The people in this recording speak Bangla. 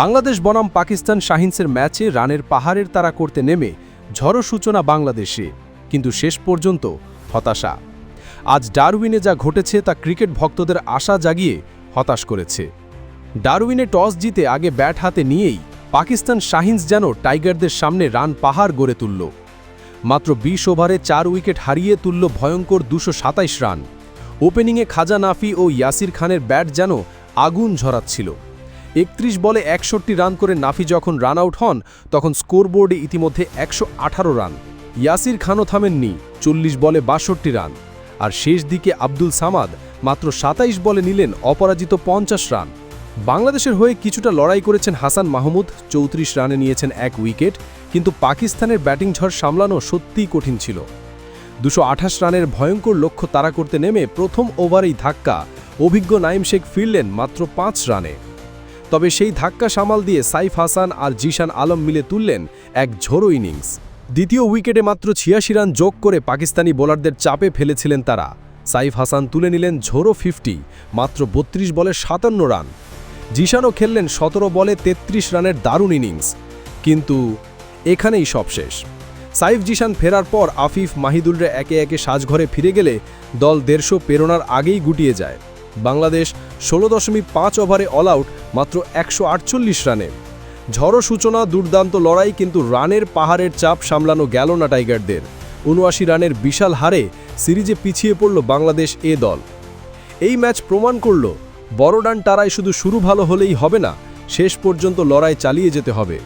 বাংলাদেশ বনাম পাকিস্তান শাহিনসের ম্যাচে রানের পাহাড়ের তারা করতে নেমে ঝড়ো সূচনা বাংলাদেশে, কিন্তু শেষ পর্যন্ত হতাশা। আজ ডারউইনে যা ঘটেছে তা ক্রিকেট ভক্তদের আশা জাগিয়ে হতাশ করেছে। ডারউইনে টস জিতে আগে ব্যাট হাতে নিয়েই পাকিস্তান শাহিনস যেন টাইগারদের সামনে রান পাহাড় গড়ে তুলল। মাত্র বিশ ওভারে চার উইকেট হারিয়ে তুলল ভয়ঙ্কর দুশো রান। ওপেনিংয়ে খাজা নাফি ও ইয়াসির খানের ব্যাট যেন আগুন ঝরাচ্ছিল। একত্রিশ বলে একষট্টি রান করে নাফি যখন রান আউট হন, তখন স্কোরবোর্ডে ইতিমধ্যে একশো আঠারো রান। ইয়াসির খানও থামেননি, চল্লিশ বলে বাষট্টি রান। আর শেষ দিকে আব্দুল সামাদ মাত্র সাতাইশ বলে নিলেন অপরাজিত পঞ্চাশ রান। বাংলাদেশের হয়ে কিছুটা লড়াই করেছেন হাসান মাহমুদ, চৌত্রিশ রানে নিয়েছেন এক উইকেট, কিন্তু পাকিস্তানের ব্যাটিং ঝড় সামলানো সত্যিই কঠিন ছিল। দুশো রানের ভয়ঙ্কর লক্ষ্য তাড়া করতে নেমে প্রথম ওভারেই ধাক্কা। অভিজ্ঞ নাইম শেখ ফিরলেন মাত্র পাঁচ রানে। তবে সেই ধাক্কা সামাল দিয়ে সাইফ হাসান আর জিশান আলম মিলে তুললেন এক ঝোড়ো ইনিংস। দ্বিতীয় উইকেটে মাত্র ছিয়াশি রান যোগ করে পাকিস্তানি বোলারদের চাপে ফেলেছিলেন তারা। সাইফ হাসান তুলে নিলেন ঝোড়ো ফিফটি মাত্র বত্রিশ বলে সাতান্ন রান। জিশানও খেললেন সতেরো বলে ৩৩ রানের দারুণ ইনিংস। কিন্তু এখানেই সব শেষ। সাইফ জিশান ফেরার পর আফিফ মাহিদুলরে একে একে সাজঘরে ফিরে গেলে দল দেড়শো পেরোনার আগেই গুটিয়ে যায়। বাংলাদেশ ষোলো দশমিক পাঁচ ওভারে অল আউট মাত্র একশো আটচল্লিশ রানে। ঝড়ো সূচনা, দুর্দান্ত লড়াই, কিন্তু রানের পাহাড়ের চাপ সামলানো গেল না টাইগারদের। উনআশি রানের বিশাল হারে সিরিজে পিছিয়ে পড়ল বাংলাদেশ এ দল। এই ম্যাচ প্রমাণ করল, বড় ডান টারায় শুধু শুরু ভালো হলেই হবে না, শেষ পর্যন্ত লড়াই চালিয়ে যেতে হবে।